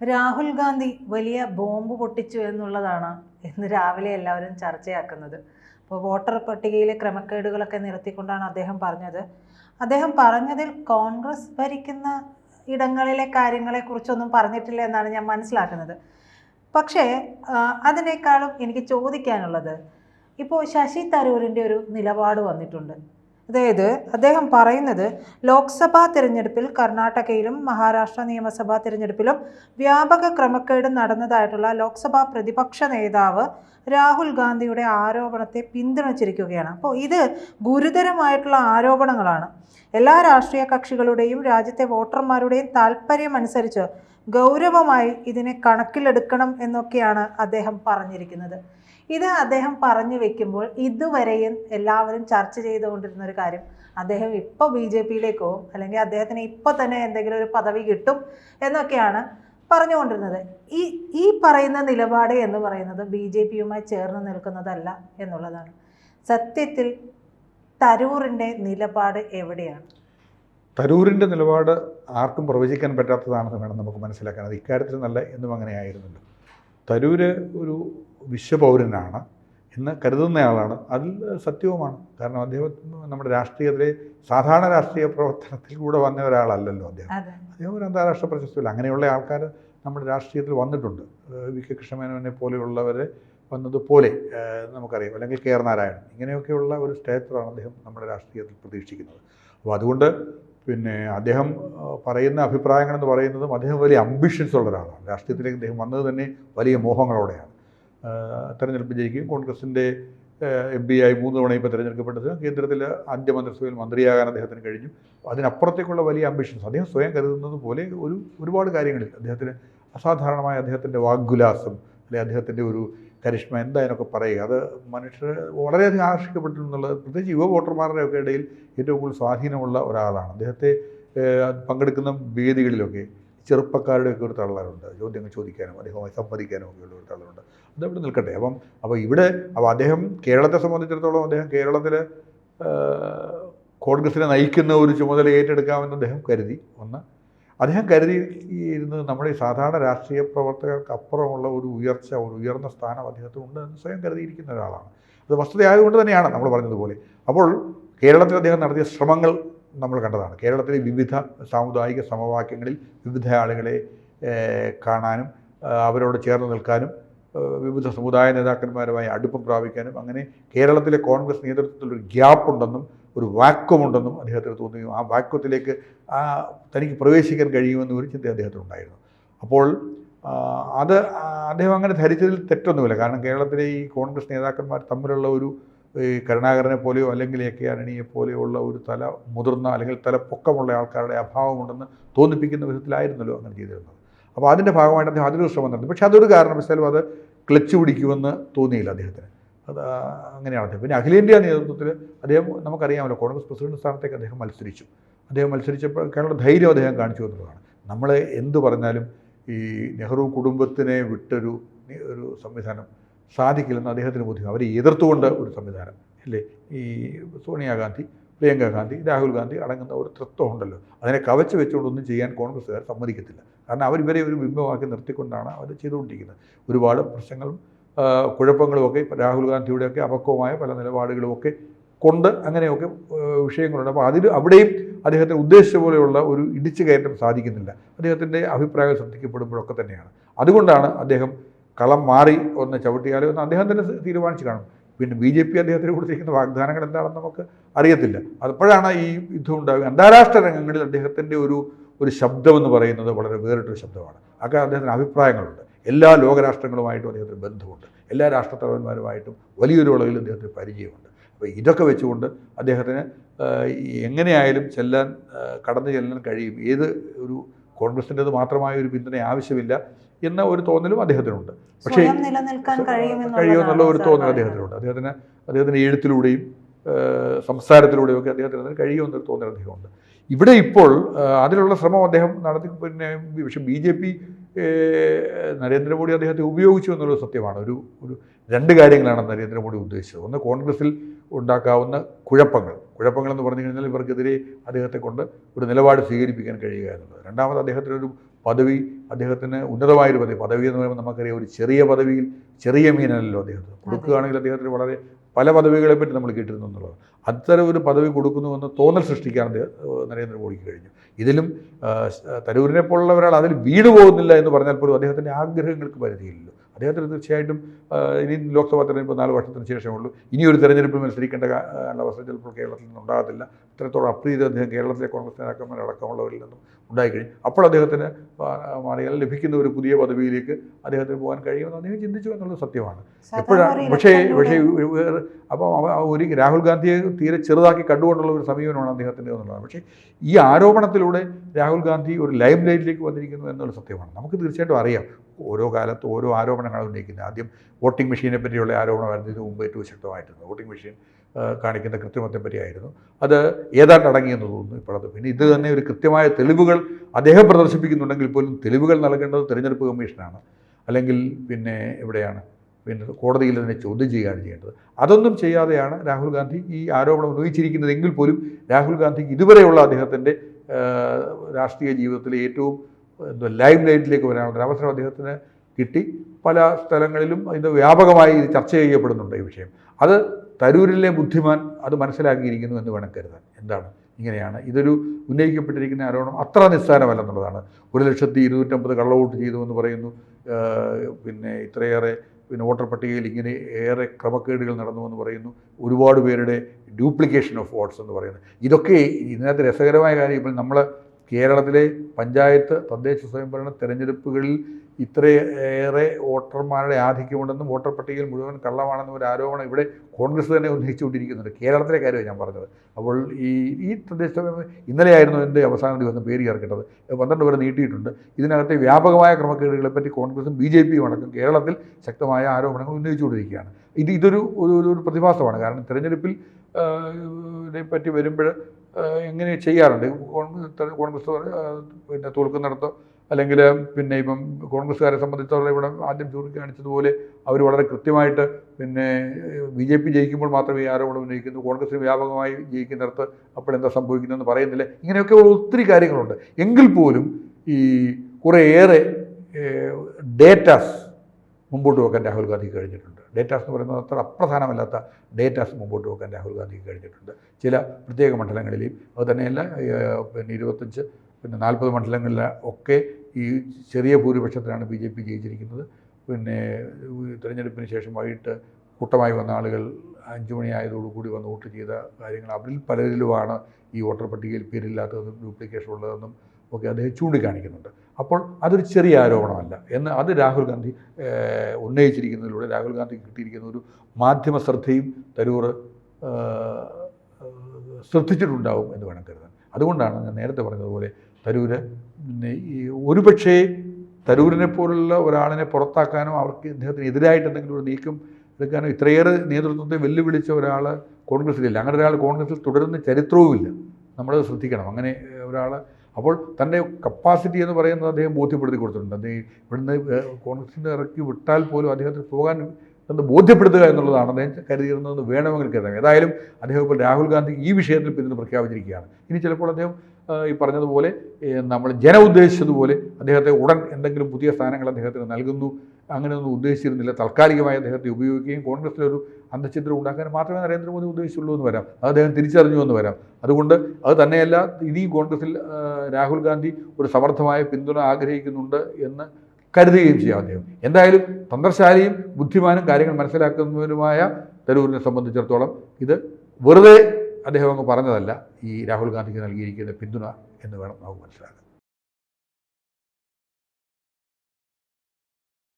രാഹുൽ ഗാന്ധി വലിയ ബോംബ് പൊട്ടിച്ചു എന്നുള്ളതാണ് ഇന്ന് രാവിലെ എല്ലാവരും ചർച്ചയാക്കുന്നത്. അപ്പോൾ വോട്ടർ പട്ടികയിലെ ക്രമക്കേടുകളൊക്കെ നിർത്തിക്കൊണ്ടാണ് അദ്ദേഹം പറഞ്ഞത്. അദ്ദേഹം പറഞ്ഞതിൽ കോൺഗ്രസ് ഭരിക്കുന്ന ഇടങ്ങളിലെ കാര്യങ്ങളെക്കുറിച്ചൊന്നും പറഞ്ഞിട്ടില്ല എന്നാണ് ഞാൻ മനസ്സിലാക്കുന്നത്. പക്ഷേ അതിനേക്കാളും എനിക്ക് ചോദിക്കാനുള്ളത് ഇപ്പോൾ ശശി തരൂരിന്റെ ഒരു നിലപാട് വന്നിട്ടുണ്ട്. അതായത് അദ്ദേഹം പറയുന്നത് ലോക്സഭാ തിരഞ്ഞെടുപ്പിൽ കർണാടകയിലും മഹാരാഷ്ട്ര നിയമസഭാ തിരഞ്ഞെടുപ്പിലും വ്യാപക ക്രമക്കേട് നടന്നതായിട്ടുള്ള ലോക്സഭാ പ്രതിപക്ഷ നേതാവ് രാഹുൽ ഗാന്ധിയുടെ ആരോപണത്തെ പിന്തുണച്ചിരിക്കുകയാണ്. അപ്പോൾ ഇത് ഗുരുതരമായിട്ടുള്ള ആരോപണങ്ങളാണ്. എല്ലാ രാഷ്ട്രീയ കക്ഷികളുടെയും രാജ്യത്തെ വോട്ടർമാരുടെയും താല്പര്യം അനുസരിച്ച് ഗൗരവമായി ഇതിനെ കണക്കിലെടുക്കണം എന്നൊക്കെയാണ് അദ്ദേഹം പറഞ്ഞിരിക്കുന്നത്. ഇത് അദ്ദേഹം പറഞ്ഞു വെക്കുമ്പോൾ ഇതുവരെയും എല്ലാവരും ചർച്ച ചെയ്തുകൊണ്ടിരുന്ന ഒരു കാര്യം. അദ്ദേഹം ഇപ്പോൾ ബി ജെ പിയിലേക്ക് പോകും അല്ലെങ്കിൽ അദ്ദേഹത്തിന് ഇപ്പോൾ തന്നെ എന്തെങ്കിലും ഒരു പദവി കിട്ടും എന്നൊക്കെയാണ് പറഞ്ഞുകൊണ്ടിരുന്നത്. ഈ ഈ പറയുന്ന നിലപാട് എന്ന് പറയുന്നത് ബി ജെ പിയുമായി ചേർന്ന് നിൽക്കുന്നതല്ല എന്നുള്ളതാണ്. സത്യത്തിൽ തരൂറിന്റെ നിലപാട് എവിടെയാണ്? തരൂരിന്റെ നിലപാട് ആർക്കും പ്രവചിക്കാൻ പറ്റാത്തതാണെന്ന് വേണം നമുക്ക് മനസ്സിലാക്കാൻ. അത് ഇക്കാര്യത്തിൽ നല്ല എന്നും അങ്ങനെ ആയിരുന്നല്ലോ തരൂര് ഒരു വിശ്വപൗരനാണ് എന്ന് കരുതുന്നയാളാണ് അതിൽ സത്യവുമാണ്. കാരണം അദ്ദേഹം നമ്മുടെ രാഷ്ട്രീയത്തിലെ സാധാരണ രാഷ്ട്രീയ പ്രവർത്തനത്തിൽ കൂടെ വന്ന ഒരാളല്ലല്ലോ അദ്ദേഹം. അദ്ദേഹം ഒരു അന്താരാഷ്ട്ര പ്രശസ്തിയില്ല. അങ്ങനെയുള്ള ആൾക്കാർ നമ്മുടെ രാഷ്ട്രീയത്തിൽ വന്നിട്ടുണ്ട്. വി കെ കൃഷ്ണമേനോനെ പോലെയുള്ളവരെ വന്നതുപോലെ നമുക്കറിയാം. അല്ലെങ്കിൽ കെ ആർ നാരായണൻ. ഇങ്ങനെയൊക്കെയുള്ള ഒരു സ്റ്റേറ്ററാണ് അദ്ദേഹം നമ്മുടെ രാഷ്ട്രീയത്തിൽ പ്രതീക്ഷിക്കുന്നത്. അപ്പോൾ അതുകൊണ്ട് പിന്നെ അദ്ദേഹം പറയുന്ന പറയുന്ന അഭിപ്രായങ്ങളെന്ന് പറയുന്നതും അദ്ദേഹം വലിയ അംബിഷൻസ് ഉള്ള ഒരാളാണ്. രാഷ്ട്രീയത്തിലേക്ക് അദ്ദേഹം വന്നത് തന്നെ വലിയ മോഹങ്ങളോടെയാണ്. തെരഞ്ഞെടുപ്പ് ജയിക്കുകയും കോൺഗ്രസിന്റെ എം പി ആയി മൂന്ന് തവണ ഇപ്പോൾ തിരഞ്ഞെടുക്കപ്പെട്ടത്. കേന്ദ്രത്തിൽ ആദ്യ മന്ത്രിസഭയിൽ മന്ത്രിയാകാൻ അദ്ദേഹത്തിന് കഴിഞ്ഞു. അതിനപ്പുറത്തേക്കുള്ള വലിയ അംബിഷൻസ് അദ്ദേഹം സ്വയം കരുതുന്നത് പോലെ ഒരു ഒരുപാട് കാര്യങ്ങളിൽ അദ്ദേഹത്തിന് അസാധാരണമായ അദ്ദേഹത്തിന്റെ വാഗ്ഗുലാസം അല്ലെങ്കിൽ അദ്ദേഹത്തിന്റെ ഒരു കരിഷ്മ എന്താ അതിനൊക്കെ പറയുക. അത് മനുഷ്യർ വളരെയധികം ആകർഷിക്കപ്പെട്ടിട്ടുള്ളത് പ്രത്യേകിച്ച് യുവ വോട്ടർമാരുടെ ഒക്കെ ഇടയിൽ ഏറ്റവും കൂടുതൽ സ്വാധീനമുള്ള ഒരാളാണ്. അദ്ദേഹത്തെ പങ്കെടുക്കുന്ന വേദികളിലൊക്കെ ചെറുപ്പക്കാരുടെയൊക്കെ ഒരു തള്ളലുണ്ട്. ചോദ്യങ്ങൾ ചോദിക്കാനും അദ്ദേഹവുമായി സംവദിക്കാനും ഒക്കെ ഉള്ള ഒരു അത് അതവിടെ നിൽക്കട്ടെ. അപ്പം അപ്പോൾ ഇവിടെ അപ്പോൾ അദ്ദേഹം കേരളത്തെ സംബന്ധിച്ചിടത്തോളം അദ്ദേഹം കേരളത്തിൽ കോൺഗ്രസിനെ നയിക്കുന്ന ഒരു ചുമതല ഏറ്റെടുക്കാമെന്ന് അദ്ദേഹം കരുതി. ഒന്ന് അദ്ദേഹം കരുതിയിരുന്നത് നമ്മുടെ ഈ സാധാരണ രാഷ്ട്രീയ പ്രവർത്തകർക്ക് അപ്പുറമുള്ള ഒരു ഉയർച്ച ഒരു ഉയർന്ന സ്ഥാനം അദ്ദേഹത്തിന് ഉണ്ട് എന്ന് സ്വയം കരുതിയിരിക്കുന്ന ഒരാളാണ്. അത് വസ്തുതയായതുകൊണ്ട് തന്നെയാണ് നമ്മൾ പറഞ്ഞതുപോലെ. അപ്പോൾ കേരളത്തിൽ അദ്ദേഹം നടത്തിയ ശ്രമങ്ങൾ നമ്മൾ കണ്ടതാണ്. കേരളത്തിലെ വിവിധ സാമുദായിക സമവാക്യങ്ങളിൽ വിവിധ ആളുകളെ കാണാനും അവരോട് ചേർന്ന് നിൽക്കാനും വിവിധ സമുദായ നേതാക്കന്മാരുമായി അടുപ്പം പ്രാപിക്കാനും അങ്ങനെ കേരളത്തിലെ കോൺഗ്രസ് നേതൃത്വത്തിൽ ഒരു ഗ്യാപ്പ് ഉണ്ടെന്നും ഒരു വാക്വമുണ്ടെന്നും അദ്ദേഹത്തിന് തോന്നുകയും ആ വാക്വത്തിലേക്ക് ആ തനിക്ക് പ്രവേശിക്കാൻ കഴിയുമെന്ന് ഒരു ചിന്ത അദ്ദേഹത്തിനുണ്ടായിരുന്നു അപ്പോൾ അത് അദ്ദേഹം അങ്ങനെ ധരിച്ചതിൽ തെറ്റൊന്നുമില്ല. കാരണം കേരളത്തിലെ ഈ കോൺഗ്രസ് നേതാക്കന്മാർ തമ്മിലുള്ള ഒരു ഈ കരുണാകരനെ പോലെയോ അല്ലെങ്കിൽ എ കെ ആന്റണിയെ പോലെയുള്ള ഒരു തല മുതിർന്ന അല്ലെങ്കിൽ തല പൊക്കമുള്ള ആൾക്കാരുടെ അഭാവമുണ്ടെന്ന് തോന്നിപ്പിക്കുന്ന വിധത്തിലായിരുന്നല്ലോ അങ്ങനെ ചെയ്തിരുന്നത്. അപ്പോൾ അതിന്റെ ഭാഗമായിട്ട് അദ്ദേഹം അതിലൊരു ശ്രമം നടത്തി. പക്ഷേ അതൊരു കാരണവശാലും അത് ക്ലച്ച് പിടിക്കുമെന്ന് തോന്നിയില്ല അദ്ദേഹത്തിന്. അത് അങ്ങനെയാണ് അദ്ദേഹം. പിന്നെ അഖിലേന്ത്യാ നേതൃത്വത്തിൽ അദ്ദേഹം നമുക്കറിയാമല്ലോ കോൺഗ്രസ് പ്രസിഡന്റ് സ്ഥാനത്തേക്ക് അദ്ദേഹം മത്സരിച്ചു. അദ്ദേഹം മത്സരിച്ചപ്പോൾ കേരള ധൈര്യം അദ്ദേഹം കാണിച്ചു എന്നുള്ളതാണ്. നമ്മൾ എന്ത് പറഞ്ഞാലും ഈ നെഹ്റു കുടുംബത്തിനെ വിട്ടൊരു ഒരു സംവിധാനം സാധിക്കില്ലെന്ന് അദ്ദേഹത്തിന് ബോധ്യം അവരെ എതിർത്തുകൊണ്ട് ഒരു സംവിധാനം അല്ലേ? ഈ സോണിയാഗാന്ധി പ്രിയങ്ക ഗാന്ധി രാഹുൽ ഗാന്ധി അടങ്ങുന്ന ഒരു തൃത്വം ഉണ്ടല്ലോ. അതിനെ കവച്ച് വെച്ചുകൊണ്ടൊന്നും ചെയ്യാൻ കോൺഗ്രസ്സുകാർ സമ്മതിക്കത്തില്ല. കാരണം അവർ ഒരു ബിംബമാക്കി നിർത്തിക്കൊണ്ടാണ് അവർ ചെയ്തുകൊണ്ടിരിക്കുന്നത്. ഒരുപാട് പ്രശ്നങ്ങളും കുഴപ്പങ്ങളും കുഴപ്പങ്ങളുമൊക്കെ രാഹുൽ ഗാന്ധിയുടെയൊക്കെ അപക്വമായ പല നിലപാടുകളുമൊക്കെ കൊണ്ട് അങ്ങനെയൊക്കെ വിഷയങ്ങളുണ്ട്. അപ്പോൾ അതിൽ അവിടെയും അദ്ദേഹത്തിന് ഉദ്ദേശിച്ച പോലെയുള്ള ഒരു ഇടിച്ചു കയറ്റം സാധിക്കുന്നില്ല. അദ്ദേഹത്തിന്റെ അഭിപ്രായം ശ്രദ്ധിക്കപ്പെടുമ്പോഴൊക്കെ തന്നെയാണ്. അതുകൊണ്ടാണ് അദ്ദേഹം കളം മാറി ഒന്ന് ചവിട്ടിയാലോ എന്ന് അദ്ദേഹം തന്നെ തീരുമാനിച്ചു കാണും. പിന്നെ ബി ജെ പി അദ്ദേഹത്തിന് കൊടുത്തിരിക്കുന്ന വാഗ്ദാനങ്ങൾ എന്താണെന്ന് നമുക്ക് അറിയത്തില്ല. അപ്പോഴാണ് ഈ യുദ്ധം ഉണ്ടാവുക. അന്താരാഷ്ട്ര രംഗങ്ങളിൽ അദ്ദേഹത്തിന്റെ ഒരു ഒരു ശബ്ദമെന്ന് പറയുന്നത് വളരെ വേറിട്ടൊരു ശബ്ദമാണ്. അതൊക്കെ അദ്ദേഹത്തിന് അഭിപ്രായങ്ങളുണ്ട്. എല്ലാ ലോകരാഷ്ട്രങ്ങളുമായിട്ടും അദ്ദേഹത്തിന് ബന്ധമുണ്ട്. എല്ലാ രാഷ്ട്രത്തലവന്മാരുമായിട്ടും വലിയൊരു അളവിൽ അദ്ദേഹത്തിന് പരിചയമുണ്ട്. അപ്പോൾ ഇതൊക്കെ വെച്ചുകൊണ്ട് അദ്ദേഹത്തിന് എങ്ങനെയായാലും ചെല്ലാൻ കടന്നു ചെല്ലാൻ കഴിയും. ഏത് ഒരു കോൺഗ്രസിന്റെത് മാത്രമായ ഒരു പിന്തുണ ആവശ്യമില്ല. എന്ന ഒരു തോന്നലും അദ്ദേഹത്തിനുണ്ട്. പക്ഷേ കഴിയുമെന്നുള്ള ഒരു തോന്നൽ അദ്ദേഹത്തിനുണ്ട്. അദ്ദേഹത്തിന് അദ്ദേഹത്തിന്റെ എഴുത്തിലൂടെയും സംസാരത്തിലൂടെയും ഒക്കെ അദ്ദേഹത്തിന് അതിന് കഴിയുമെന്നൊരു തോന്നൽ അദ്ദേഹമുണ്ട്. ഇവിടെ ഇപ്പോൾ അതിലുള്ള അതിനുള്ള ശ്രമം അദ്ദേഹം നടത്തി പിന്നെ പക്ഷേ ബി ജെ പി നരേന്ദ്രമോദി അദ്ദേഹത്തെ ഉപയോഗിച്ചു എന്നുള്ളത് സത്യമാണ്. ഒരു ഒരു രണ്ട് കാര്യങ്ങളാണ് നരേന്ദ്രമോദി ഉദ്ദേശിച്ചത്. ഒന്ന് കോൺഗ്രസിൽ ഉണ്ടാക്കാവുന്ന കുഴപ്പങ്ങൾ. കുഴപ്പങ്ങളെന്ന് പറഞ്ഞു കഴിഞ്ഞാൽ ഇവർക്കെതിരെ അദ്ദേഹത്തെ കൊണ്ട് ഒരു നിലപാട് സ്വീകരിപ്പിക്കാൻ കഴിയുക എന്നുള്ളത്. രണ്ടാമത് അദ്ദേഹത്തിനൊരു പദവി അദ്ദേഹത്തിന് ഉന്നതമായൊരു പദവി. പദവി എന്ന് പറയുമ്പോൾ നമുക്കറിയാം ഒരു ചെറിയ പദവിയിൽ ചെറിയ മീനല്ലോ അദ്ദേഹത്തിന്. കൊടുക്കുകയാണെങ്കിൽ അദ്ദേഹത്തിന് വളരെ പല പദവികളെ പറ്റി നമ്മൾ കേട്ടിരുന്നു എന്നുള്ളത്. അത്തരം ഒരു പദവി കൊടുക്കുന്നുവെന്ന് തോന്നൽ സൃഷ്ടിക്കാൻ നരേന്ദ്രമോദിക്ക് കഴിഞ്ഞു. ഇതിലും തരൂരിനെ പോലുള്ള ഒരാൾ അതിൽ വീട് പോകുന്നില്ല എന്ന് പറഞ്ഞാൽ പോലും അദ്ദേഹത്തിന്റെ ആഗ്രഹങ്ങൾക്ക് പരിധിയില്ലല്ലോ. അദ്ദേഹത്തിന് തീർച്ചയായിട്ടും ഇനി ലോക്സഭാ തെരഞ്ഞെടുപ്പ് നാല് വർഷത്തിന് ശേഷമുള്ളൂ ഇനിയൊരു ഒരു തെരഞ്ഞെടുപ്പിൽ മത്സരിക്കേണ്ട അവസ്ഥ ചിലപ്പോൾ കേരളത്തിൽ നിന്ന് ഉണ്ടാകത്തില്ല. ഇത്രത്തോളം അപ്രീതി അദ്ദേഹം കേരളത്തിലെ കോൺഗ്രസ് നേതാക്കന്മാരടക്കമുള്ളവരിൽ നിന്നും ഉണ്ടായിക്കഴിഞ്ഞു. അപ്പോൾ അദ്ദേഹത്തിന് മാറിയാൽ ലഭിക്കുന്ന ഒരു പുതിയ പദവിയിലേക്ക് അദ്ദേഹത്തിന് പോകാൻ കഴിയുമെന്ന് അദ്ദേഹം ചിന്തിച്ചു എന്നുള്ളത് സത്യമാണ്. എപ്പോഴാണ് പക്ഷേ പക്ഷേ അപ്പം ഒരു രാഹുൽ ഗാന്ധിയെ തീരെ ചെറുതാക്കി കണ്ടുകൊണ്ടുള്ള ഒരു സമീപനമാണ് അദ്ദേഹത്തിന്റെ എന്നുള്ളത്. പക്ഷേ ഈ ആരോപണത്തിലൂടെ രാഹുൽ ഗാന്ധി ഒരു ലൈം ലൈറ്റിലേക്ക് വന്നിരിക്കുന്നു എന്നുള്ള സത്യമാണ്. നമുക്ക് തീർച്ചയായിട്ടും അറിയാം. ഓരോ കാലത്ത് ഓരോ ആരോപണങ്ങളാണ് ഉന്നയിക്കുന്നത്. ആദ്യം വോട്ടിംഗ് മെഷീനെ പറ്റിയുള്ള ആരോപണമായിരുന്നു. ഇതിനു മുമ്പ് ഏറ്റവും ശക്തമായിട്ടുണ്ട്. വോട്ടിംഗ് മെഷീൻ കാണിക്കുന്ന കൃത്രിമത്തെ പറ്റിയായിരുന്നു. അത് ഏതാണ്ട് അടങ്ങിയെന്ന് തോന്നുന്നു ഇപ്പോഴത് പിന്നെ ഇത് തന്നെ ഒരു കൃത്യമായ തെളിവുകൾ അദ്ദേഹം പ്രദർശിപ്പിക്കുന്നുണ്ടെങ്കിൽ പോലും തെളിവുകൾ നൽകേണ്ടത് തിരഞ്ഞെടുപ്പ് കമ്മീഷനാണ്. അല്ലെങ്കിൽ പിന്നെ എവിടെയാണ്? പിന്നെ കോടതിയിൽ തന്നെ ചോദ്യം ചെയ്യുകയാണ് ചെയ്യേണ്ടത്. അതൊന്നും ചെയ്യാതെയാണ് രാഹുൽ ഗാന്ധി ഈ ആരോപണം ഉന്നയിച്ചിരിക്കുന്നത് ഉന്നയിച്ചിരിക്കുന്നതെങ്കിൽ പോലും രാഹുൽ ഗാന്ധിക്ക് ഇതുവരെയുള്ള അദ്ദേഹത്തിന്റെ രാഷ്ട്രീയ ജീവിതത്തിലെ ഏറ്റവും ലൈവ് ലൈറ്റിലേക്ക് വരാനുള്ള അവസരം അദ്ദേഹത്തിന് കിട്ടി. പല സ്ഥലങ്ങളിലും ഇത് വ്യാപകമായി ചർച്ച ചെയ്യപ്പെടുന്നുണ്ട് ഈ വിഷയം. അത് തരൂരിലെ ബുദ്ധിമാൻ അത് മനസ്സിലാക്കിയിരിക്കുന്നു എന്ന് വേണം കരുതാൻ. എന്താണ്? ഇങ്ങനെയാണ്. ഇതൊരു ഉന്നയിക്കപ്പെട്ടിരിക്കുന്ന ആരോപണം അത്ര നിസ്സാരമല്ലെന്നുള്ളതാണ്. ഒരു ലക്ഷത്തി ഇരുന്നൂറ്റമ്പത് കള്ളവോട്ട് ചെയ്തു എന്ന് പറയുന്നു. പിന്നെ ഇത്രയേറെ പിന്നെ വോട്ടർ പട്ടികയിൽ ഇങ്ങനെ ഏറെ ക്രമക്കേടുകൾ നടന്നു എന്ന് പറയുന്നു. ഒരുപാട് പേരുടെ ഡ്യൂപ്ലിക്കേഷൻ ഓഫ് വോട്ട്സ് എന്ന് പറയുന്നത്. ഇതൊക്കെ ഇതിനകത്ത് രസകരമായ കാര്യം ഇപ്പോൾ നമ്മൾ കേരളത്തിലെ പഞ്ചായത്ത് തദ്ദേശ സ്വയംഭരണ തെരഞ്ഞെടുപ്പുകളിൽ ഇത്രയേറെ വോട്ടർമാരുടെ ആധിക്യമുണ്ടെന്നും വോട്ടർ പട്ടികയിൽ മുഴുവൻ കള്ളമാണെന്നും ഒരു ആരോപണം ഇവിടെ കോൺഗ്രസ് തന്നെ ഉന്നയിച്ചുകൊണ്ടിരിക്കുന്നുണ്ട്. കേരളത്തിലെ കാര്യമാണ് ഞാൻ പറഞ്ഞത്. അപ്പോൾ ഈ ഈ സ്വയംഭരണ ഇന്നലെയായിരുന്നു എന്റെ അവസാന ദിവസം പേര് ചേർക്കേണ്ടത്. പന്ത്രണ്ട് വരെ നീട്ടിയിട്ടുണ്ട്. ഇതിനകത്തെ വ്യാപകമായ ക്രമക്കേടുകളെ പറ്റി കോൺഗ്രസും ബി ജെ പിയും അടക്കം കേരളത്തിൽ ശക്തമായ ആരോപണങ്ങൾ ഉന്നയിച്ചുകൊണ്ടിരിക്കുകയാണ്. ഇത് ഇതൊരു ഒരു ഒരു- പ്രതിഭാസമാണ്. കാരണം തിരഞ്ഞെടുപ്പിൽ പറ്റി വരുമ്പോൾ എങ്ങനെ ചെയ്യാറുണ്ട്? കോൺഗ്രസ് കോൺഗ്രസ് പിന്നെ തോൽക്കുന്നിടത്തോ അല്ലെങ്കിൽ പിന്നെ ഇപ്പം കോൺഗ്രസ്സുകാരെ സംബന്ധിച്ചവരുടെ ഇവിടെ ആദ്യം ചൂണ്ടിക്കാണിച്ചതുപോലെ അവർ വളരെ കൃത്യമായിട്ട് പിന്നെ ബി ജെ പി ജയിക്കുമ്പോൾ മാത്രമേ ആരോപണം ഉന്നയിക്കുന്നു. കോൺഗ്രസ് വ്യാപകമായി ജയിക്കുന്നിടത്ത് അപ്പോൾ എന്താ സംഭവിക്കുന്നതെന്ന് പറയുന്നില്ല. ഇങ്ങനെയൊക്കെ ഒത്തിരി കാര്യങ്ങളുണ്ട്. എങ്കിൽ പോലും ഈ കുറേയേറെ ഡേറ്റാസ് മുമ്പോട്ട് വെക്കാൻ രാഹുൽ ഗാന്ധിക്ക് കഴിഞ്ഞിട്ടുണ്ട്. ഡേറ്റാസ് എന്ന് പറയുന്നത് അത്ര അപ്രധാനമല്ലാത്ത ഡേറ്റാസ് മുമ്പോട്ട് വെക്കാൻ രാഹുൽ ഗാന്ധിക്ക് കഴിഞ്ഞിട്ടുണ്ട്. ചില പ്രത്യേക മണ്ഡലങ്ങളിലെയും അതുതന്നെയല്ല പിന്നെ ഇരുപത്തഞ്ച് പിന്നെ നാൽപ്പത് മണ്ഡലങ്ങളിൽ ഒക്കെ ഈ ചെറിയ ഭൂരിപക്ഷത്തിലാണ് ബി ജെ പി ജയിച്ചിരിക്കുന്നത്. പിന്നെ തിരഞ്ഞെടുപ്പിന് ശേഷം വൈകിട്ട് കൂട്ടമായി വന്ന ആളുകൾ അഞ്ചു മണിയായതോടുകൂടി വന്ന് വോട്ട് ചെയ്ത കാര്യങ്ങൾ അവരിൽ പലരിലുമാണ് ഈ വോട്ടർ പട്ടികയിൽ പേരില്ലാത്തതെന്നും ഡ്യൂപ്ലിക്കേഷൻ ഉള്ളതെന്നും ഒക്കെ അദ്ദേഹം ചൂണ്ടിക്കാണിക്കുന്നുണ്ട്. അപ്പോൾ അതൊരു ചെറിയ ആരോപണമല്ല എന്ന് അത് രാഹുൽ ഗാന്ധി ഉന്നയിച്ചിരിക്കുന്നതിലൂടെ രാഹുൽ ഗാന്ധി കിട്ടിയിരിക്കുന്ന ഒരു മാധ്യമ ശ്രദ്ധയും തരൂർ ശ്രദ്ധിച്ചിട്ടുണ്ടാവും എന്ന് വേണം കരുതാൻ. അതുകൊണ്ടാണ് ഞാൻ നേരത്തെ പറഞ്ഞതുപോലെ തരൂര് പിന്നെ ഈ ഒരുപക്ഷേ തരൂരിനെ പോലുള്ള ഒരാളിനെ പുറത്താക്കാനോ അവർക്ക് അദ്ദേഹത്തിന് എതിരായിട്ട് എന്തെങ്കിലും ഒരു നീക്കം എടുക്കാനോ ഇത്രയേറെ നേതൃത്വത്തെ വെല്ലുവിളിച്ച ഒരാൾ കോൺഗ്രസ്സിലില്ല. അങ്ങനെ ഒരാൾ കോൺഗ്രസ്സിൽ തുടരുന്ന ചരിത്രവുമില്ല. നമ്മൾ ശ്രദ്ധിക്കണം. അങ്ങനെ ഒരാൾ അപ്പോൾ തന്റെ കപ്പാസിറ്റി എന്ന് പറയുന്നത് അദ്ദേഹം ബോധ്യപ്പെടുത്തി കൊടുത്തിട്ടുണ്ട്. അദ്ദേഹം ഇവിടുന്ന് കോൺഗ്രസിന്റെ ഇറക്കി വിട്ടാൽ പോലും അദ്ദേഹത്തിന് പോകാൻ എന്ന് ബോധ്യപ്പെടുത്തുക എന്നുള്ളതാണ് അദ്ദേഹം കരുതിയിരുന്നതെന്ന് വേണമെങ്കിൽ കരുതാം. ഏതായാലും അദ്ദേഹം ഇപ്പോൾ രാഹുൽ ഗാന്ധി ഈ വിഷയത്തിൽ പിന്നീട് പ്രഖ്യാപിച്ചിരിക്കുകയാണ്. ഇനി ചിലപ്പോൾ അദ്ദേഹം ഈ പറഞ്ഞതുപോലെ നമ്മൾ ജന ഉദ്ദേശിച്ചതുപോലെ അദ്ദേഹത്തെ ഉടൻ എന്തെങ്കിലും പുതിയ സ്ഥാനങ്ങൾ അദ്ദേഹത്തിന് നൽകുന്നു. അങ്ങനെയൊന്നും ഉദ്ദേശിച്ചിരുന്നില്ല. താൽക്കാലികമായി അദ്ദേഹത്തെ ഉപയോഗിക്കുകയും കോൺഗ്രസിലൊരു അന്തചിത്രം ഉണ്ടാക്കാൻ മാത്രമേ നരേന്ദ്രമോദി ഉദ്ദേശിച്ചുള്ളൂ എന്ന് വരാം. അത് അദ്ദേഹം തിരിച്ചറിഞ്ഞു എന്ന് വരാം. അതുകൊണ്ട് അത് തന്നെയല്ല ഇനി കോൺഗ്രസിൽ രാഹുൽ ഗാന്ധി ഒരു സമർത്ഥമായ പിന്തുണ ആഗ്രഹിക്കുന്നുണ്ട് എന്ന് കരുതുകയും ചെയ്യാം അദ്ദേഹം. എന്തായാലും തന്ത്രശാലിയും ബുദ്ധിമാനും കാര്യങ്ങൾ മനസ്സിലാക്കുന്നവരുമായ തരൂരിനെ സംബന്ധിച്ചിടത്തോളം ഇത് വെറുതെ അദ്ദേഹം അങ്ങ് പറഞ്ഞതല്ല ഈ രാഹുൽ ഗാന്ധിക്ക് നൽകിയിരിക്കുന്ന പിന്തുണ എന്ന് വേണം നമുക്ക് മനസ്സിലാക്കാൻ.